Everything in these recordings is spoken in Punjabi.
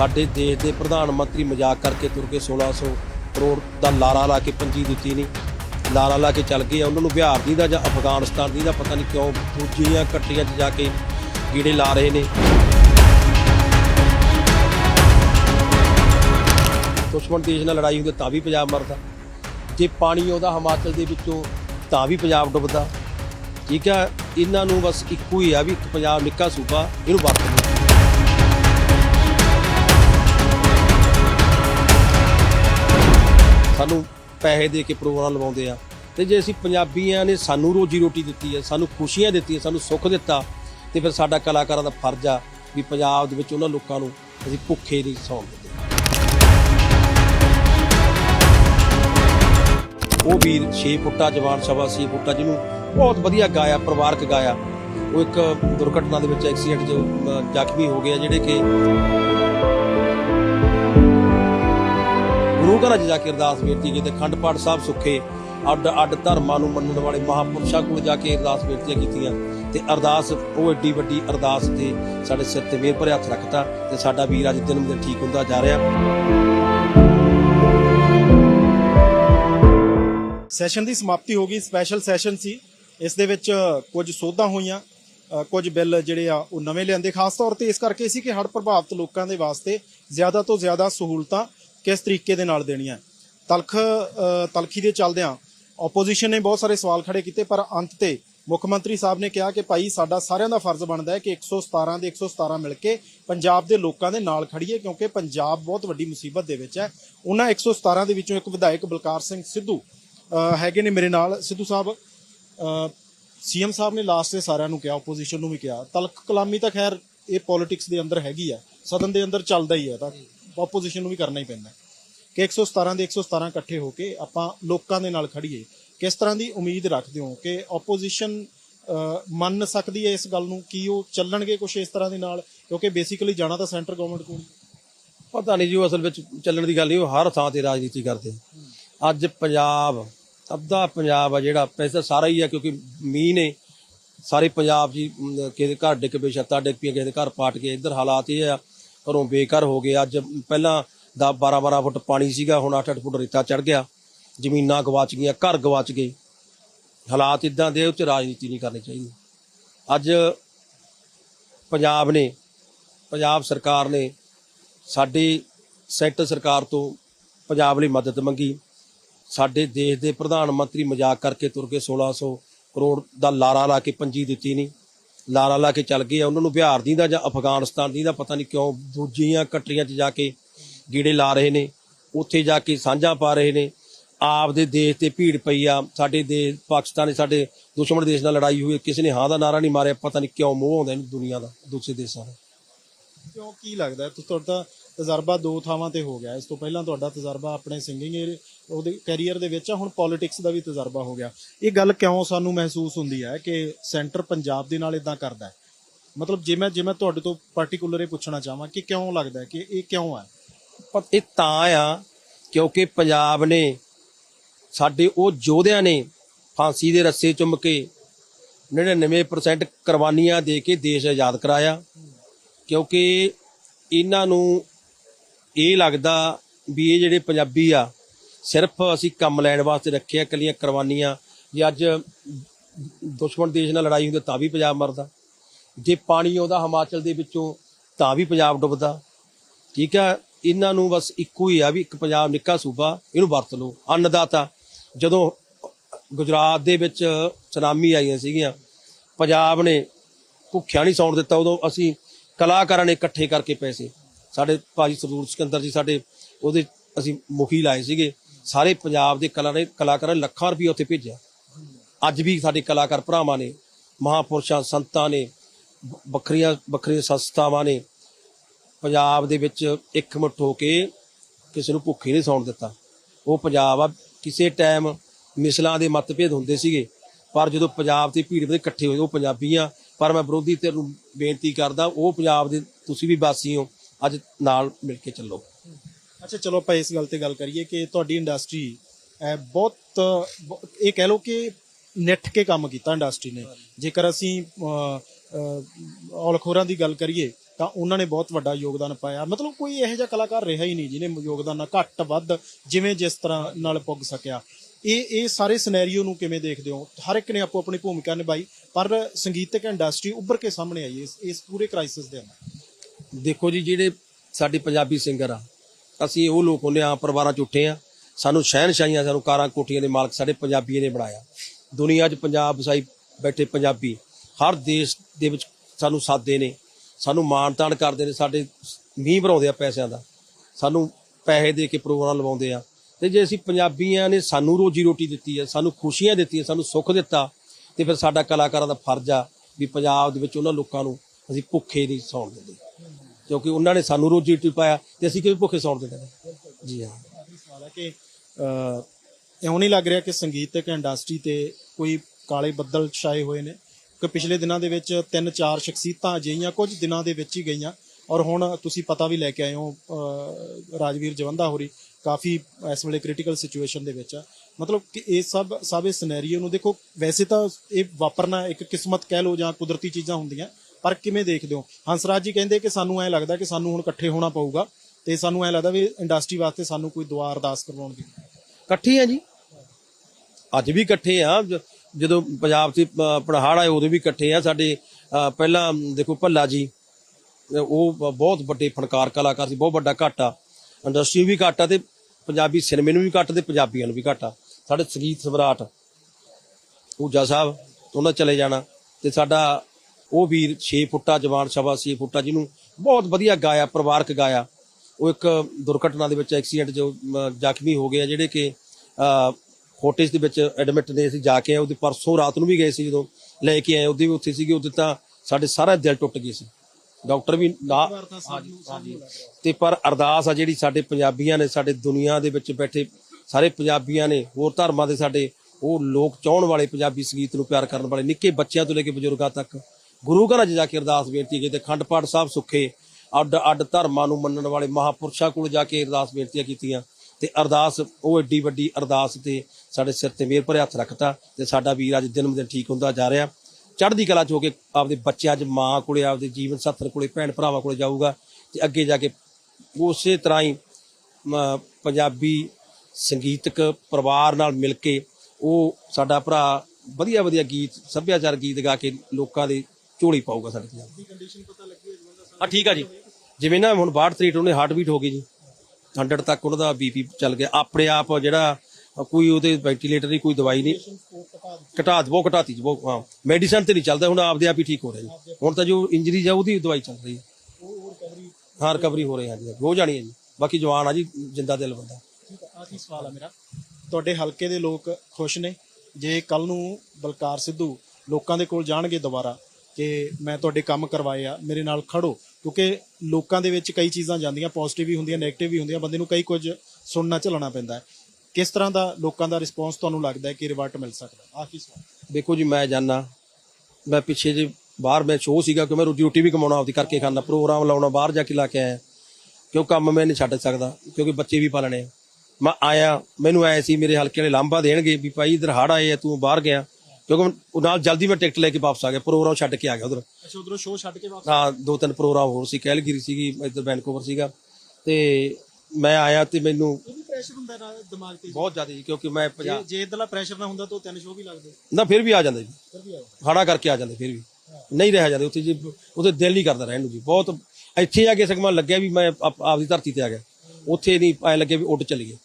ਸਾਡੇ ਦੇਸ਼ ਦੇ ਪ੍ਰਧਾਨ ਮੰਤਰੀ ਮਜ਼ਾਕ ਕਰਕੇ ਤੁਰ ਕੇ 1600 ਕਰੋੜ ਦਾ ਲਾਰਾ ਲਾ ਕੇ ਪੰਜੀ ਦਿੱਤੀ ਨਹੀਂ। ਲਾਰਾ ਲਾ ਕੇ ਚੱਲ ਗਏ ਆ। ਉਹਨਾਂ ਨੂੰ ਬਿਹਾਰ ਦੀ ਦਾ ਜਾਂ ਅਫਗਾਨਿਸਤਾਨ ਦੀ ਦਾ ਪਤਾ ਨਹੀਂ ਕਿਉਂ ਦੂਜੀਆਂ ਕੱਟੀਆਂ 'ਚ ਜਾ ਕੇ ਕੀੜੇ ਲਾ ਰਹੇ ਨੇ। ਦੁਸ਼ਮਣ ਦੇਸ਼ ਨਾਲ ਲੜਾਈ ਹੁੰਦੀ ਤਾਂ ਵੀ ਪੰਜਾਬ ਮਰਦਾ। ਜੇ ਪਾਣੀ ਆਉਂਦਾ ਹਿਮਾਚਲ ਦੇ ਵਿੱਚੋਂ ਤਾਂ ਵੀ ਪੰਜਾਬ ਡੁੱਬਦਾ। ਠੀਕ ਹੈ ਇਹਨਾਂ ਨੂੰ ਬਸ ਇੱਕੋ ਹੀ ਆ ਵੀ ਇੱਕ ਪੰਜਾਬ ਨਿੱਕਾ ਸੂਬਾ, ਇਹਨੂੰ ਵਰਤ ਸਾਨੂੰ ਪੈਸੇ ਦੇ ਕੇ ਪ੍ਰੋਗਰਾਮ ਲਵਾਉਂਦੇ ਆ। ਤੇ ਜੇ ਅਸੀਂ ਪੰਜਾਬੀਆਂ ਨੇ ਸਾਨੂੰ ਰੋਜੀ ਰੋਟੀ ਦਿੱਤੀ ਹੈ ਸਾਨੂੰ ਖੁਸ਼ੀਆਂ ਦਿੱਤੀਆਂ, ਸਾਨੂੰ ਸੁੱਖ ਦਿੱਤਾ, ਤੇ ਫਿਰ ਸਾਡਾ ਕਲਾਕਾਰਾਂ ਦਾ ਫਰਜ਼ ਆ ਵੀ ਪੰਜਾਬ ਦੇ ਵਿੱਚ ਉਹਨਾਂ ਲੋਕਾਂ ਨੂੰ ਅਸੀਂ ਭੁੱਖੇ ਨਹੀਂ ਸੌਣ ਦਿੰਦੇ। ਉਹ ਵੀਰ 6 ਫੁੱਟਾ, ਜਵਾਨ ਸਵਾ 6 ਫੁੱਟਾ, ਜਿਹਨੂੰ ਬਹੁਤ ਵਧੀਆ ਗਾਇਆ, ਪਰਿਵਾਰਕ ਗਾਇਆ। ਉਹ ਇੱਕ ਦੁਰਘਟਨਾ ਦੇ ਵਿੱਚ ਐਕਸੀਡੈਂਟ 'ਚ ਜ਼ਖਮੀ ਹੋ ਗਿਆ, ਜਿਹੜੇ ਕਿ ਗੁਰੂ ਘਰਾਂ 'ਚ ਜਾ ਕੇ ਅਰਦਾਸ ਬੇਨਤੀ ਕੀਤੀ ਖੰਡ ਪਾਠ ਸਾਹਿਬ ਸੁੱਖੇ ਅੱਡ ਅੱਡ ਧਰਮਾਂ ਨੂੰ ਮੰਨਣ ਵਾਲੇ ਮਹਾਪੁਰਸ਼ਾਂ ਕੋਲ ਜਾ ਕੇ ਅਰਦਾਸ ਬੇਨਤੀਆਂ ਕੀਤੀਆਂ ਤੇ ਅਰਦਾਸ ਉਹ ਏਡੀ ਵੱਡੀ ਅਰਦਾਸ ਤੇ ਸਾਡੇ ਸਿਰ ਤੇ ਮੇਰ ਭਰੇ ਹੱਥ ਰੱਖਤਾ ਤੇ ਸਾਡਾ ਵੀਰ ਅੱਜ ਦਿਨ ਦਿਨ ਠੀਕ ਹੁੰਦਾ ਜਾ ਰਿਹਾ। ਸੈਸ਼ਨ ਦੀ ਸਮਾਪਤੀ ਹੋ ਗਈ ਸਪੈਸ਼ਲ ਸੈਸ਼ਨ ਸੀ। ਇਸ ਦੇ ਵਿੱਚ ਕੁਝ ਸੋਧਾਂ ਹੋਈਆਂ ਅ, ਕੁਝ ਬਿੱਲ ਜਿਹੜੇ ਆ ਉਹ ਨਵੇਂ ਲਿਆਂਦੇ ਖਾਸ ਤੌਰ ਤੇ ਇਸ ਕਰਕੇ ਸੀ ਕਿ ਹੜ੍ਹ ਪ੍ਰਭਾਵਿਤ ਲੋਕਾਂ ਦੇ ਵਾਸਤੇ ਜ਼ਿਆਦਾ ਤੋਂ ਜ਼ਿਆਦਾ ਸਹੂਲਤਾਂ ਕਿਸ ਤਰੀਕੇ ਦੇ ਨਾਲ ਦੇਣੀ ਹੈ? ਤਲਖ ਤਲਖੀ ਦੇ ਚੱਲਦਿਆਂ ਆਪੋਜੀਸ਼ਨ ਨੇ ਬਹੁਤ ਸਾਰੇ ਸਵਾਲ ਖੜੇ ਕੀਤੇ, ਪਰ ਅੰਤ ਤੇ ਮੁੱਖ ਮੰਤਰੀ ਸਾਹਿਬ ਨੇ ਕਿਹਾ ਕਿ ਭਾਈ ਸਾਡਾ ਸਾਰਿਆਂ ਦਾ ਫਰਜ਼ ਬਣਦਾ ਹੈ ਕਿ 117 ਦੇ 117 ਮਿਲ ਕੇ ਪੰਜਾਬ ਦੇ ਲੋਕਾਂ ਦੇ ਨਾਲ ਖੜੀਏ ਕਿਉਂਕਿ ਪੰਜਾਬ ਬਹੁਤ ਵੱਡੀ ਮੁਸੀਬਤ ਦੇ ਵਿੱਚ ਹੈ। ਉਹਨਾਂ 117 ਦੇ ਵਿੱਚੋਂ ਇੱਕ ਵਿਧਾਇਕ ਬਲਕਾਰ ਸਿੰਘ ਸਿੱਧੂ ਹੈਗੇ ਨੇ ਮੇਰੇ ਨਾਲ। ਸਿੱਧੂ ਸਾਹਿਬ ਸੀਐਮ ਸਾਹਿਬ ਨੇ ਲਾਸਟ ਤੇ ਸਾਰਿਆਂ ਨੂੰ ਕਿਹਾ ਆਪੋਜੀਸ਼ਨ ਨੂੰ ਵੀ ਕਿਹਾ। ਤਲਕ ਕਲਾਮੀ ਤਾਂ ਖੈਰ ਇਹ ਪੋਲਿਟਿਕਸ ਦੇ ਅੰਦਰ ਹੈਗੀ ਆ। ਸਦਨ ਦੇ ਅੰਦਰ ਚੱਲਦਾ ਹੀ ਹੈ ਤਾਂ। ਆਪੋਜੀਸ਼ਨ ਨੂੰ ਵੀ ਕਰਨਾ ਹੀ ਪੈਂਦਾ ਹੈ। ਕਿ 117 ਦੇ 117 ਇਕੱਠੇ ਹੋ ਕੇ ਆਪਾਂ ਲੋਕਾਂ ਦੇ ਨਾਲ ਖੜੀਏ ਕਿਸ ਤਰ੍ਹਾਂ ਦੀ ਉਮੀਦ ਰੱਖਦੇ ਹੋ ਕਿ ਆਪੋਜੀਸ਼ਨ ਮੰਨ ਸਕਦੀ ਹੈ ਇਸ ਗੱਲ ਨੂੰ ਕੀ ਉਹ ਚੱਲਣਗੇ ਕੁਝ ਇਸ ਤਰ੍ਹਾਂ ਦੇ ਨਾਲ? ਕਿਉਂਕਿ ਬੇਸਿਕਲੀ ਜਾਣਾ ਤਾਂ ਸੈਂਟਰ ਗਵਰਨਮੈਂਟ ਕੋਲ ਪਤਾ ਨਹੀਂ ਜੀ, ਉਹ ਅਸਲ ਵਿੱਚ ਚੱਲਣ ਦੀ ਗੱਲ ਨਹੀਂ, ਉਹ ਹਰ ਥਾਂ ਤੇ ਰਾਜਨੀਤੀ ਕਰਦੇ ਅੱਜ ਪੰਜਾਬ ਅੱਧਾ ਪੰਜਾਬ ਆ ਜਿਹੜਾ, ਪੈਸਾ ਸਾਰਾ ਹੀ ਆ ਕਿਉਂਕਿ ਮੀਂਹ ਨੇ। ਸਾਰੇ ਪੰਜਾਬ ਜੀ ਕਿਸੇ ਦੇ ਘਰ ਡਿੱਗ ਪਏ, ਛੱਤਾਂ ਡਿੱਗ ਪਈਆਂ, ਕਿਸੇ ਦੇ ਘਰ ਪਾਟ ਗਏ। ਇੱਧਰ ਹਾਲਾਤ ਇਹ ਆ ਘਰੋਂ ਬੇਘਰ ਹੋ ਗਏ। ਅੱਜ ਪਹਿਲਾਂ ਦਾ 12 12 ਫੁੱਟ ਪਾਣੀ ਸੀਗਾ, ਹੁਣ 8 8 ਫੁੱਟ ਰੇਤਾ ਚੜ ਗਿਆ। ਜ਼ਮੀਨਾਂ ਗਵਾਚ ਗਈਆਂ, ਘਰ ਗਵਾਚ ਗਏ। ਹਾਲਾਤ ਇਦਾਂ ਦੇ ਉਹ ਰਾਜਨੀਤੀ ਨਹੀਂ ਕਰਨੀ ਚਾਹੀਦੀ। ਅੱਜ ਪੰਜਾਬ ਨੇ, ਪੰਜਾਬ ਸਰਕਾਰ ਨੇ ਸਾਡੀ ਸੈਂਟਰ ਸਰਕਾਰ ਤੋਂ ਪੰਜਾਬ ਲਈ ਮਦਦ ਮੰਗੀ। ਸਾਡੇ ਦੇਸ਼ ਦੇ ਪ੍ਰਧਾਨ ਮੰਤਰੀ ਮਜ਼ਾਕ ਕਰਕੇ ਤੁਰ ਕੇ 1600 ਕਰੋੜ ਦਾ ਲਾਰਾ ਲਾ ਕੇ ਪੰਜੀ ਦਿੱਤੀ ਨਹੀਂ। ਲਾਰਾ ਲਾ ਕੇ ਚੱਲ ਗਏ ਆ। ਉਹਨਾਂ ਨੂੰ ਬਿਹਾਰ ਦੀ ਦਾ ਜਾਂ ਅਫਗਾਨਿਸਤਾਨ ਦੀ ਦਾ ਪਤਾ ਨਹੀਂ ਕਿਉਂ ਦੂਜੀਆਂ ਕੰਟਰੀਆਂ 'ਚ ਜਾ ਕੇ ਗੀੜੇ ਲਾ ਰਹੇ ਨੇ। ਉੱਥੇ ਜਾ ਕੇ ਸਾਂਝਾ ਪਾ ਰਹੇ ਨੇ। ਆਪ ਦੇ ਦੇਸ਼ ਤੇ ਭੀੜ ਪਈ ਆ। ਸਾਡੇ ਦੇਸ਼ ਪਾਕਿਸਤਾਨ ਨੇ ਸਾਡੇ ਦੁਸ਼ਮਣ ਦੇਸ਼ ਨਾਲ ਲੜਾਈ ਹੋਈ ਹੈ, ਕਿਸੇ ਨੇ ਹਾਂ ਦਾ ਨਾਰਾ ਨਹੀਂ ਮਾਰਿਆ। ਪਤਾ ਨਹੀਂ ਕਿਉਂ ਮੋਹ ਆਉਂਦਾ ਇਹਨੂੰ ਦੁਨੀਆ ਦਾ ਦੂਸਰੇ ਦੇਸ਼ਾਂ ਦਾ। ਕਿਉਂ ਕੀ ਲੱਗਦਾ ਹੈ? ਤੁ- ਤਜਰਬਾ ਦੋ ਥਾਵਾਂ ਤੇ ਹੋ ਗਿਆ। ਇਸ ਤੋਂ ਪਹਿਲਾਂ ਤੁਹਾਡਾ ਤਜਰਬਾ ਆਪਣੇ ਸਿੰਗਿੰਗ ਉਹਦੇ ਕੈਰੀਅਰ ਦੇ ਵਿੱਚ ਆ, ਹੁਣ ਪੋਲਿਟਿਕਸ ਦਾ ਵੀ ਤਜਰਬਾ ਹੋ ਗਿਆ। ਇਹ ਗੱਲ ਕਿਉਂ ਸਾਨੂੰ ਮਹਿਸੂਸ ਹੁੰਦੀ ਹੈ ਕਿ ਸੈਂਟਰ ਪੰਜਾਬ ਦੇ ਨਾਲ ਇਦਾਂ ਕਰਦਾ ਹੈ? ਮਤਲਬ ਜੇ ਮੈਂ ਜੇ ਮੈਂ ਤੁਹਾਡੇ ਤੋਂ ਪਾਰਟਿਕੂਲਰ ਇਹ ਪੁੱਛਣਾ ਚਾਹਾਂ ਕਿ ਕਿਉਂ ਲੱਗਦਾ ਕਿ ਇਹ ਕਿਉਂ ਹੈ? ਪਰ ਇਹ ਤਾਂ ਆ ਕਿਉਂਕਿ ਪੰਜਾਬ ਨੇ ਸਾਡੇ ਉਹ ਯੋਧਿਆਂ ਨੇ ਫਾਂਸੀ ਦੇ ਰੱਸੇ ਚੁੰਮ ਕੇ 99% ਕੁਰਬਾਨੀਆਂ ਦੇ ਕੇ ਦੇਸ਼ ਆਜ਼ਾਦ ਕਰਾਇਆ। ਕਿਉਂਕਿ ਇਹਨਾਂ ਨੂੰ ਇਹ ਲੱਗਦਾ ਵੀ ਇਹ ਜਿਹੜੇ ਪੰਜਾਬੀ ਆ, ਸਿਰਫ ਅਸੀਂ ਕੰਮ ਲੈਣ ਵਾਸਤੇ ਰੱਖਿਆ ਕੱਲੀਆਂ ਕੁਰਬਾਨੀਆਂ, ਜੇ ਅੱਜ ਦੁਸ਼ਮਣ ਦੇਸ਼ ਨਾਲ ਲੜਾਈ ਹੁੰਦੀ ਤਾਂ ਵੀ ਪੰਜਾਬ ਮਰਦਾ। ਜੇ ਪਾਣੀ ਆਉਂਦਾ ਹਿਮਾਚਲ ਦੇ ਵਿੱਚੋਂ ਤਾਂ ਵੀ ਪੰਜਾਬ ਡੁੱਬਦਾ। ਠੀਕ ਹੈ ਇਹਨਾਂ ਨੂੰ ਬਸ ਇੱਕੋ ਹੀ ਆ ਵੀ ਇੱਕ ਪੰਜਾਬ ਨਿੱਕਾ ਸੂਬਾ, ਇਹਨੂੰ ਵਰਤ ਲਓ। ਅੰਨਦਾਤਾ, ਜਦੋਂ ਗੁਜਰਾਤ ਦੇ ਵਿੱਚ ਸੁਨਾਮੀ ਆਈਆਂ ਸੀਗੀਆਂ, ਪੰਜਾਬ ਨੇ ਭੁੱਖਿਆ ਨਹੀਂ ਸੌਣ ਦਿੱਤਾ, ਉਦੋਂ ਅਸੀਂ ਕਲਾਕਾਰਾਂ ਨੇ ਇਕੱਠੇ ਕਰਕੇ ਪੈਸੇ ਸਾਡੇ ਭਾਜੀ ਸਰਦੂਰ ਸਿਕੰਦਰ ਜੀ ਸਾਡੇ ਉਹਦੇ ਅਸੀਂ ਮੁਖੀ ਲਾਏ ਸੀਗੇ। ਸਾਰੇ ਪੰਜਾਬ ਦੇ ਕਲਾ ਨੇ ਕਲਾਕਾਰਾਂ ਲੱਖਾਂ ਰੁਪਏ ਉੱਥੇ ਭੇਜਿਆ। ਅੱਜ ਵੀ ਸਾਡੇ ਕਲਾਕਾਰ ਭਰਾਵਾਂ ਨੇ, ਮਹਾਪੁਰਸ਼ਾਂ ਸੰਤਾਂ ਨੇ ਵੱਖਰੀਆਂ ਵੱਖਰੀਆਂ ਸੰਸਥਾਵਾਂ ਨੇ, ਪੰਜਾਬ ਦੇ ਵਿੱਚ ਇੱਕ ਮੁੱਠ ਹੋ ਕੇ ਕਿਸੇ ਨੂੰ ਭੁੱਖੇ ਨਹੀਂ ਸੌਣ ਦਿੱਤਾ। ਉਹ ਪੰਜਾਬ ਆ, ਕਿਸੇ ਟਾਈਮ ਮਿਸਲਾਂ ਦੇ ਮਤਭੇਦ ਹੁੰਦੇ ਸੀਗੇ, ਪਰ ਜਦੋਂ ਪੰਜਾਬ ਤੇ ਭੀੜ ਦੇ ਇਕੱਠੇ ਹੋਏ, ਉਹ ਪੰਜਾਬੀ ਆ ਪਰ ਮੈਂ ਵਿਰੋਧੀ ਧਿਰ ਨੂੰ ਬੇਨਤੀ ਕਰਦਾ, ਉਹ ਪੰਜਾਬ ਦੇ ਤੁਸੀਂ ਵੀ ਵਾਸੀ ਹੋ ਅੱਜ ਨਾਲ ਮਿਲ ਕੇ ਚੱਲੋ। ਅੱਛਾ, ਚਲੋ ਆਪਾਂ ਇਸ ਗੱਲ ਤੇ ਗੱਲ ਕਰੀਏ ਕਿ ਤੁਹਾਡੀ ਇੰਡਸਟਰੀ ਬਹੁਤ ਇਹ ਕਹਿ ਲਓ ਕਿ ਨਿੱਠ ਕੇ ਕੰਮ ਕੀਤਾ ਇੰਡਸਟਰੀ ਨੇ। ਜੇਕਰ ਅਸੀਂ ਔਲਖੋਰਾਂ ਦੀ ਗੱਲ ਕਰੀਏ, ਤਾਂ ਉਹਨਾਂ ਨੇ ਬਹੁਤ ਵੱਡਾ ਯੋਗਦਾਨ ਪਾਇਆ। ਮਤਲਬ ਕੋਈ ਇਹੋ ਜਿਹਾ ਕਲਾਕਾਰ ਰਿਹਾ ਹੀ ਨਹੀਂ ਜਿਹਨੇ ਯੋਗਦਾਨ ਨਾ ਘੱਟ ਵੱਧ ਜਿਵੇਂ ਜਿਸ ਤਰ੍ਹਾਂ ਨਾਲ ਪੁੱਗ ਸਕਿਆ। ਇਹ ਇਹ ਸਾਰੇ ਸਿਨੈਰੀਓ ਨੂੰ ਕਿਵੇਂ ਦੇਖਦੇ ਹੋ? ਹਰ ਇੱਕ ਨੇ ਆਪੋ ਆਪਣੀ ਭੂਮਿਕਾ ਨਿਭਾਈ, ਪਰ ਸੰਗੀਤਕ ਇੰਡਸਟਰੀ ਉੱਭਰ ਕੇ ਸਾਹਮਣੇ ਆਈ ਇਸ ਇਸ ਪੂਰੇ ਕ੍ਰਾਈਸਿਸ ਦੇ ਅੰਦਰ। ਦੇਖੋ ਜੀ, ਜਿਹੜੇ ਸਾਡੇ ਪੰਜਾਬੀ ਸਿੰਗਰ ਆ, ਅਸੀਂ ਉਹ ਲੋਕ ਹੁੰਦੇ ਆ ਪਰਿਵਾਰਾਂ ਚ ਉੱਠੇ ਆ। ਸਾਨੂੰ ਸ਼ਹਿਨਸ਼ਾਹੀਆਂ, ਸਾਨੂੰ ਕਾਰਾਂ ਕੋਠੀਆਂ ਦੇ ਮਾਲਕ ਸਾਡੇ ਪੰਜਾਬੀਆਂ ਨੇ ਬਣਾਇਆ। ਦੁਨੀਆ 'ਚ ਪੰਜਾਬ ਵਸਾਈ ਬੈਠੇ ਪੰਜਾਬੀ, ਹਰ ਦੇਸ਼ ਦੇ ਵਿੱਚ ਸਾਨੂੰ ਸਾਦੇ ਨੇ। ਸਾਨੂੰ ਮਾਣ ਤਾਣ ਕਰਦੇ ਨੇ, ਸਾਡੇ ਮੀਂਹ ਭਰਾਉਂਦੇ ਆ ਪੈਸਿਆਂ ਦਾ। ਸਾਨੂੰ ਪੈਸੇ ਦੇ ਕੇ ਪ੍ਰੋਗਰਾਮ ਲਵਾਉਂਦੇ ਆ। ਤੇ ਜੇ ਅਸੀਂ ਪੰਜਾਬੀਆਂ ਨੇ ਸਾਨੂੰ ਰੋਜੀ ਰੋਟੀ ਦਿੱਤੀ ਆ, ਸਾਨੂੰ ਖੁਸ਼ੀਆਂ ਦਿੱਤੀਆਂ, ਸਾਨੂੰ ਸੁੱਖ ਦਿੱਤਾ, ਤੇ ਫਿਰ ਸਾਡਾ ਕਲਾਕਾਰਾਂ ਦਾ ਫਰਜ਼ ਆ ਵੀ ਪੰਜਾਬ ਦੇ ਵਿੱਚ ਉਹਨਾਂ ਲੋਕਾਂ ਨੂੰ ਅਸੀਂ ਭੁੱਖੇ ਨਹੀਂ ਸੌਣ ਦਿੰਦੇ। ਕਿਉਂਕਿ ਉਹਨਾਂ ਨੇ ਸਾਨੂੰ ਰੋਜੀ ਰੋਟੀ ਪਾਇਆ ਤੇ ਅਸੀਂ ਕਿਵੇਂ ਭੁੱਖੇ ਸੌਣ ਦਿੰਦੇ ਜੀ ਹਾਂ। ਸਵਾਲ ਹੈ ਕਿ ਇਉਂ ਨਹੀਂ ਲੱਗ ਰਿਹਾ ਕਿ ਸੰਗੀਤਕ ਇੰਡਸਟਰੀ ਤੇ ਕੋਈ ਕਾਲੇ ਬੱਦਲ ਛਾਏ ਹੋਏ ਨੇ? ਕਿ ਪਿਛਲੇ ਦਿਨਾਂ ਦੇ ਵਿੱਚ ਤਿੰਨ ਚਾਰ ਸ਼ਖਸੀਅਤਾਂ ਅਜਿਹੀਆਂ ਕੁਝ ਦਿਨਾਂ ਦੇ ਵਿੱਚ ਹੀ ਗਈਆਂ ਔਰ ਹੁਣ ਤੁਸੀਂ ਪਤਾ ਵੀ ਲੈ ਕੇ ਆਏ ਹੋ ਰਾਜਵੀਰ ਜਵੰਦਾ ਹੋਰੀ ਕਾਫੀ ਇਸ ਵੇਲੇ ਕ੍ਰਿਟੀਕਲ ਸਿਚੁਏਸ਼ਨ ਦੇ ਵਿੱਚ ਆ। ਮਤਲਬ ਕਿ ਇਹ ਸਭ ਸਭ ਇਹ ਸਿਨੈਰੀਓ ਨੂੰ ਦੇਖੋ, ਵੈਸੇ ਤਾਂ ਇਹ ਵਾਪਰਨਾ ਇੱਕ ਕਿਸਮਤ ਕਹਿ ਲਓ ਜਾਂ ਕੁਦਰਤੀ ਚੀਜ਼ਾਂ ਹੁੰਦੀਆਂ। ਪਰ ਕਿਵੇਂ ਦੇਖਦੇ ਹੋ? ਹੰਸਰਾਜ ਜੀ ਕਹਿੰਦੇ ਕਿ ਸਾਨੂੰ ਐ ਲੱਗਦਾ ਕਿ ਸਾਨੂੰ ਹੁਣ ਇਕੱਠੇ ਹੋਣਾ ਪਊਗਾ ਤੇ ਸਾਨੂੰ ਐ ਲੱਗਦਾ ਵੀ ਇੰਡਸਟਰੀ ਵਾਸਤੇ ਸਾਨੂੰ ਕੋਈ ਦੁਆ ਅਰਦਾਸ ਕਰਵਾਉਣ ਦੀ। ਇਕੱਠੇ ਆ ਜੀ? ਅੱਜ ਵੀ ਇਕੱਠੇ ਆ। ਜਦੋਂ ਪੰਜਾਬ 'ਚ ਹੜ੍ਹ ਆਏ ਉਦੋਂ ਵੀ ਇਕੱਠੇ ਆ ਸਾਡੇ। ਪਹਿਲਾਂ ਦੇਖੋ ਭੱਲਾ ਜੀ ਉਹ ਬਹੁਤ ਵੱਡੇ ਫਨਕਾਰ ਕਲਾਕਾਰ ਸੀ ਬਹੁਤ ਵੱਡਾ ਘਾਟਾ। ਇੰਡਸਟਰੀ ਵੀ ਘਾਟਾ ਤੇ ਪੰਜਾਬੀ ਸਿਨੇਮੇ ਨੂੰ ਵੀ ਘਾਟਾ ਤੇ ਪੰਜਾਬੀਆਂ ਨੂੰ ਵੀ ਘਾਟਾ। ਸਾਡੇ ਸੰਗੀਤ ਸਮਰਾਟ ਊਜਾ ਸਾਹਿਬ ਉਹਨਾਂ ਚਲੇ ਜਾਣਾ ਤੇ ਸਾਡਾ ਉਹ ਵੀਰ 6 ਫੁੱਟਾ ਜਵਾਨ ਸ਼ਬਾ 6 ਫੁੱਟਾ ਜਿਹਨੂੰ ਬਹੁਤ ਵਧੀਆ ਗਾਇਆ, ਪਰਿਵਾਰਕ ਗਾਇਆ। ਉਹ ਇੱਕ ਦੁਰਘਟਨਾ ਦੇ ਵਿੱਚ ਐਕਸੀਡੈਂਟ ਜੋ ਜ਼ਖਮੀ ਹੋ ਗਏ ਆ, ਜਿਹੜੇ ਕਿ ਹੋਟੇਜ ਦੇ ਵਿੱਚ ਐਡਮਿਟ ਨੇ, ਅਸੀਂ ਜਾ ਕੇ ਆਏ, ਉਹਦੇ ਪਰਸੋਂ ਰਾਤ ਨੂੰ ਵੀ ਗਏ ਸੀ, ਜਦੋਂ ਲੈ ਕੇ ਆਏ, ਉਹਦੇ ਵੀ ਉੱਥੇ ਸੀਗੇ, ਉਹਦੇ ਤਾਂ ਸਾਡੇ ਸਾਰਾ ਦਿਲ ਟੁੱਟ ਗਿਆ ਸੀ। ਡਾਕਟਰ ਵੀ ਨਾ ਤੇ ਪਰ ਅਰਦਾਸ ਆ ਜਿਹੜੀ ਸਾਡੇ ਪੰਜਾਬੀਆਂ ਨੇ, ਸਾਡੇ ਦੁਨੀਆ ਦੇ ਵਿੱਚ ਬੈਠੇ ਸਾਰੇ ਪੰਜਾਬੀਆਂ ਨੇ, ਹੋਰ ਧਰਮਾਂ ਦੇ ਸਾਡੇ ਉਹ ਲੋਕ ਚਾਹਣ ਵਾਲੇ ਪੰਜਾਬੀ ਸੰਗੀਤ ਨੂੰ ਪਿਆਰ ਕਰਨ ਵਾਲੇ, ਨਿੱਕੇ ਬੱਚਿਆਂ ਤੋਂ ਲੈ ਕੇ ਬਜ਼ੁਰਗਾਂ ਤੱਕ ਗੁਰੂ ਘਰਾਂ 'ਚ ਜਾ ਕੇ ਅਰਦਾਸ ਬੇਨਤੀ ਕੀਤੀ, ਖੰਡ ਪਾਠ ਸਾਹਿਬ ਸੁੱਖੇ, ਅੱਡ ਅੱਡ ਧਰਮਾਂ ਨੂੰ ਮੰਨਣ ਵਾਲੇ ਮਹਾਪੁਰਸ਼ਾਂ ਕੋਲ ਜਾ ਕੇ ਅਰਦਾਸ ਬੇਨਤੀਆਂ ਕੀਤੀਆਂ ਤੇ ਅਰਦਾਸ, ਉਹ ਏਡੀ ਵੱਡੀ ਅਰਦਾਸ ਤੇ ਸਾਡੇ ਸਿਰ ਤੇ ਮੇਰ ਭਰੇ ਹੱਥ ਰੱਖਤਾ ਤੇ ਸਾਡਾ ਵੀਰ ਅੱਜ ਦਿਨ ਬ ਦਿਨ ਠੀਕ ਹੁੰਦਾ ਜਾ ਰਿਹਾ। ਚੜ੍ਹਦੀ ਕਲਾ ਚ ਹੋ ਕੇ ਆਪਦੇ ਬੱਚੇ ਅੱਜ ਮਾਂ ਕੋਲੇ, ਆਪਦੇ ਜੀਵਨ ਸਾਥਣ ਕੋਲੇ, ਭੈਣ ਭਰਾਵਾਂ ਕੋਲੇ ਜਾਊਗਾ ਤੇ ਅੱਗੇ ਜਾ ਕੇ ਉਸੇ ਤਰ੍ਹਾਂ ਹੀ ਪੰਜਾਬੀ ਸੰਗੀਤਕ ਪਰਿਵਾਰ ਨਾਲ ਮਿਲ ਕੇ ਉਹ ਸਾਡਾ ਭਰਾ ਵਧੀਆ ਵਧੀਆ ਗੀਤ ਸੱਭਿਆਚਾਰ ਗੀਤ ਗਾ ਕੇ ਲੋਕਾਂ ਦੇ ਝੋਲੀ ਪਾਊਗਾ ਸਾਡੇ ਪੰਜਾਬ ਹਾਂ, ਠੀਕ ਆ ਜੀ। ਜਿਵੇਂ ਨਾ ਹੁਣ 62 ਤਰੀਕ ਨੂੰ ਉਹਨੇ ਹਾਰਟ ਬੀਟ ਹੋ ਗਈ ਜੀ। 100 ਤੱਕ ਉਹਨਾਂ ਦਾ ਬੀਪੀ ਚੱਲ ਗਿਆ। ਆਪਣੇ ਆਪ ਜਿਹੜਾ ਕੋਈ ਉਹਦੇ ਵੈਂਟੀਲੇਟਰ ਦੀ ਕੋਈ ਦਵਾਈ ਨਹੀਂ। ਘਟਾ ਬਹੁਤ ਘਟਾਤੀ ਜੀ, ਬਹੁਤ, ਹਾਂ। ਮੈਡੀਸਨ ਤੇ ਨਹੀਂ ਚੱਲਦਾ। ਹੁਣ ਆਪਦੇ ਆਪ ਹੀ ਠੀਕ ਹੋ ਰਿਹਾ ਜੀ। ਹੁਣ ਤਾਂ ਜੋ ਇੰਜਰੀ ਜਾ ਉਹਦੀ ਦਵਾਈ ਚੱਲ ਰਹੀ ਹੈ। ਹਾਂ ਰਿਕਵਰੀ ਹੋ ਰਹੀ ਹੈ ਜੀ ਹੋ ਜਾਣੀ ਹੈ ਜੀ। ਬਾਕੀ ਜਵਾਨ ਆ ਜੀ, ਜਿੰਦਾ ਦਿਲ ਬੰਦਾ। ਆਖਰੀ ਸਵਾਲ ਆ ਮੇਰਾ? ਤੁਹਾਡੇ ਹਲਕੇ ਦੇ ਲੋਕ ਖੁਸ਼ ਨੇ। ਜੇ ਕੱਲ ਨੂੰ ਬਲਕਾਰ ਸਿੱਧੂ ਲੋਕਾਂ ਦੇ ਕੋਲ ਜਾਣਗੇ ਦੁਬਾਰਾ ਕਿ ਮੈਂ ਤੁਹਾਡੇ ਕੰਮ ਕਰਵਾਏ ਆ, ਮੇਰੇ ਨਾਲ ਖੜੋ। ਕਿਉਂਕਿ ਲੋਕਾਂ ਦੇ ਵਿੱਚ ਕਈ ਚੀਜ਼ਾਂ ਜਾਂਦੀਆਂ ਪੋਜ਼ਿਟਿਵ ਵੀ ਹੁੰਦੀਆਂ ਨੈਗੇਟਿਵ ਵੀ ਹੁੰਦੀਆਂ, ਬੰਦੇ ਨੂੰ ਕਈ ਕੁਝ ਸੁਣਨਾ, ਝੱਲਣਾ ਪੈਂਦਾ ਹੈ। ਕਿਸ ਤਰ੍ਹਾਂ ਦਾ ਲੋਕਾਂ ਦਾ ਰਿਸਪੌਂਸ ਤੁਹਾਨੂੰ ਲੱਗਦਾ ਹੈ ਕਿ ਰਿਵਰਟ ਮਿਲ ਸਕਦਾ? ਆਖਰੀ ਸਵਾਲ। ਦੇਖੋ ਜੀ, ਮੈਂ ਜਾਣਾ ਮੈਂ ਪਿੱਛੇ ਜੇ ਬਾਹਰ ਮੈਂ ਸ਼ੋਅ ਸੀਗਾ ਕਿ ਮੈਂ ਰੋਟੀ ਰੋਟੀ ਵੀ ਕਮਾਉਣਾ, ਆਪਦੀ ਕਰਕੇ ਖਾਣਾ ਪ੍ਰੋਗਰਾਮ ਲਾਉਣਾ, ਬਾਹਰ ਜਾ ਕੇ ਲਾ ਕੇ ਆਇਆ। ਕਿਉਂ ਕੰਮ ਮੈਂ ਨਹੀਂ ਛੱਡ ਸਕਦਾ? ਕਿਉਂਕਿ ਬੱਚੇ ਵੀ ਪਾਲਣੇ ਆ। ਮੈਂ ਆਇਆ, ਮੈਨੂੰ ਐ ਸੀ, ਮੇਰੇ ਹਲਕੇ ਵਾਲੇ ਲਾਂਭਾ ਦੇਣਗੇ ਵੀ ਭਾਈ ਇਧਰ ਹੜ ਆਏ ਆ, ਤੂੰ ਬਾਹਰ ਗਿਆ। ਕਿਉਂਕਿ ਉਹ ਨਾਲ ਜਲਦੀ ਮੈਂ ਟਿਕਟ ਲੈ ਕੇ ਵਾਪਸ ਆ ਗਿਆ ਪ੍ਰੋਗਰਾਮ ਛੱਡ ਕੇ ਆ ਗਿਆ ਉਧਰ। ਅੱਛਾ ਉਧਰੋਂ ਸ਼ੋਅ ਛੱਡ ਕੇ ਵਾਪਸ ਹਾਂ ਦੋ ਤਿੰਨ ਪ੍ਰੋਗਰਾਮ ਹੋਰ ਸੀ ਕੈਲਗਰੀ ਸੀਗੀ ਇੱਧਰ ਵੈਨਕੂਵਰ ਸੀਗਾ। ਤੇ ਮੈਂ ਆਇਆ ਤੇ ਮੈਨੂੰ ਇਹ ਵੀ ਪ੍ਰੈਸ਼ਰ ਹੁੰਦਾ ਨਾ ਦਿਮਾਗ ਤੇ। ਬਹੁਤ ਜ਼ਿਆਦਾ ਜੀ ਕਿਉਂਕਿ ਮੈਂ ਪੰਜਾਬ ਜੇ ਇਦਾਂ ਪ੍ਰੈਸ਼ਰ ਨਾ ਹੁੰਦਾ ਤਾਂ ਉਹ ਤਿੰਨ ਸ਼ੋਅ ਵੀ ਲੱਗਦੇ। ਨਾ ਫਿਰ ਵੀ ਆ ਜਾਂਦਾ ਜੀ। ਫਿਰ ਵੀ ਆਓ ਹਾੜਾ ਕਰਕੇ ਆ ਜਾਂਦੇ ਫਿਰ ਵੀ। ਨਹੀਂ ਰਹਿ ਜਾਂਦੇ ਉੱਥੇ ਜੀ ਉੱਥੇ ਦਿਲ ਨਹੀਂ ਕਰਦਾ ਰਹਿਣ ਨੂੰ ਜੀ। ਬਹੁਤ ਇੱਥੇ ਆ ਕੇ ਸਗਮਾ ਲੱਗਿਆ ਵੀ ਮੈਂ ਆਪ- ਆਪਦੀ ਧਰਤੀ ਤੇ ਆ ਗਿਆ। ਉੱਥੇ ਨਹੀਂ ਐ ਲੱਗੇ ਵੀ ਉੱਡ ਚਲੀ ਗਏ।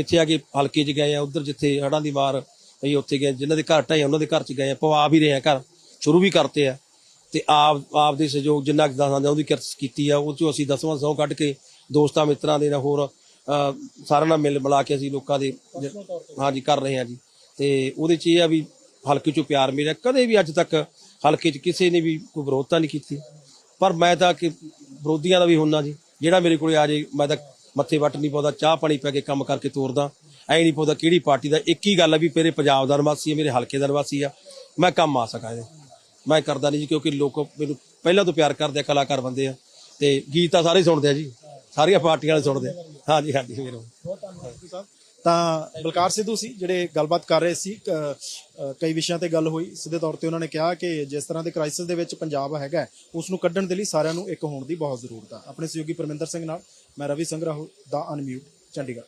ਇੱਥੇ ਆ ਕੇ ਹਲਕੇ 'ਚ ਗਏ ਆ ਉਧਰ ਜਿੱਥੇ ਹੜਾਂ ਦੀ ਮਾਰ ਅਸੀਂ ਉੱਥੇ ਗਏ, ਜਿਨ੍ਹਾਂ ਦੇ ਘਰ ਢਾਏ ਉਹਨਾਂ ਦੇ ਘਰ 'ਚ ਗਏ ਆ ਪਵਾ ਵੀ ਰਹੇ ਆ ਘਰ, ਸ਼ੁਰੂ ਵੀ ਕਰਤੇ ਆ। ਤੇ ਆਪ ਆਪ ਦੇ ਸਹਿਯੋਗ ਜਿੰਨਾ ਕੁ ਦਸਾਂ ਦਾ ਉਹਦੀ ਕਿਰਤ ਕੀਤੀ ਆ, ਉਹ ਚੋਂ ਅਸੀਂ ਦਸਵਾਂ ਸੌ ਕੱਢ ਕੇ ਦੋਸਤਾਂ, ਮਿੱਤਰਾਂ ਦੇ ਨਾਲ ਹੋਰ ਸਾਰਿਆਂ ਨਾਲ ਮਿਲ ਮਿਲਾ ਕੇ ਅਸੀਂ ਲੋਕਾਂ ਦੇ ਹਾਂਜੀ, ਕਰ ਰਹੇ ਹਾਂ ਜੀ। ਤੇ ਉਹਦੇ 'ਚ ਇਹ ਆ ਵੀ ਹਲਕੇ 'ਚੋਂ ਪਿਆਰ ਮਿਲਿਆ ਕਦੇ ਵੀ ਅੱਜ ਤੱਕ ਹਲਕੇ 'ਚ ਕਿਸੇ ਨੇ ਵੀ ਕੋਈ ਵਿਰੋਧਤਾ ਨਹੀਂ ਕੀਤੀ। ਪਰ ਮੈਂ ਤਾਂ ਕਿ ਵਿਰੋਧੀਆਂ ਦਾ ਵੀ ਹੁੰਨਾ ਜੀ। ਜਿਹੜਾ ਮੇਰੇ ਕੋਲੇ ਆ ਜੇ, ਮੈਂ ਤਾਂ ਮੱਥੇ ਵੱਟ ਨਹੀਂ ਪਾਉਂਦਾ, ਚਾਹ ਪਾਣੀ ਪੈ ਕੇ ਕੰਮ ਕਰਕੇ ਤੋਰਦਾ। ਐ ਨਹੀਂ ਪਾਉਂਦਾ ਕਿਹੜੀ ਪਾਰਟੀ ਦਾ ਇੱਕ ਹੀ ਗੱਲ ਆ ਵੀ ਮੇਰੇ ਪੰਜਾਬ ਦਾ ਨਿਵਾਸੀ ਹੈ ਮੇਰੇ ਹਲਕੇ ਦਾ ਨਿਵਾਸੀ ਆ। ਮੈਂ ਕੰਮ ਆ ਸਕਾਂ ਇਹਦੇ। ਮੈਂ ਕਰਦਾ ਨਹੀਂ ਜੀ ਕਿਉਂਕਿ ਲੋਕ ਮੈਨੂੰ ਪਹਿਲਾਂ ਤੋਂ ਪਿਆਰ ਕਰਦੇ ਆ ਕਲਾਕਾਰ ਬੰਦੇ ਆ। ਤੇ ਗੀਤ ਤਾਂ ਸਾਰੇ ਸੁਣਦੇ ਆ ਜੀ। ਸਾਰੀਆਂ ਪਾਰਟੀਆਂ ਵਾਲੇ ਸੁਣਦੇ ਆ। ਹਾਂਜੀ ਹਾਂਜੀ ਮੇਰੇ ਤਾਂ ਬਲਕਾਰ ਸਿੱਧੂ ਸੀ ਜਿਹੜੇ ਗੱਲਬਾਤ ਕਰ ਰਹੇ ਸੀ ਕਈ ਵਿਸ਼ਿਆਂ ਤੇ ਗੱਲ ਹੋਈ। ਸਿੱਧੇ ਤੌਰ ਤੇ ਉਹਨਾਂ ਨੇ ਕਿਹਾ ਕਿ ਜਿਸ ਤਰ੍ਹਾਂ ਦੇ ਕ੍ਰਾਈਸਿਸ ਦੇ ਵਿੱਚ ਪੰਜਾਬ ਹੈਗਾ ਹੈ, ਉਸ ਨੂੰ ਕੱਢਣ ਦੇ ਲਈ ਸਾਰਿਆਂ ਨੂੰ ਇੱਕ ਹੋਣ ਦੀ ਬਹੁਤ ਜ਼ਰੂਰਤ ਆ। ਆਪਣੇ ਸਹਿਯੋਗੀ ਪਰਮਿੰਦਰ ਸਿੰਘ ਨਾਲ ਮੈਂ ਰਵੀ ਸੰਗਰਾਹੁ ਦਾ ਅਨਮਿਊਟ ਚੰਡੀਗੜ੍ਹ।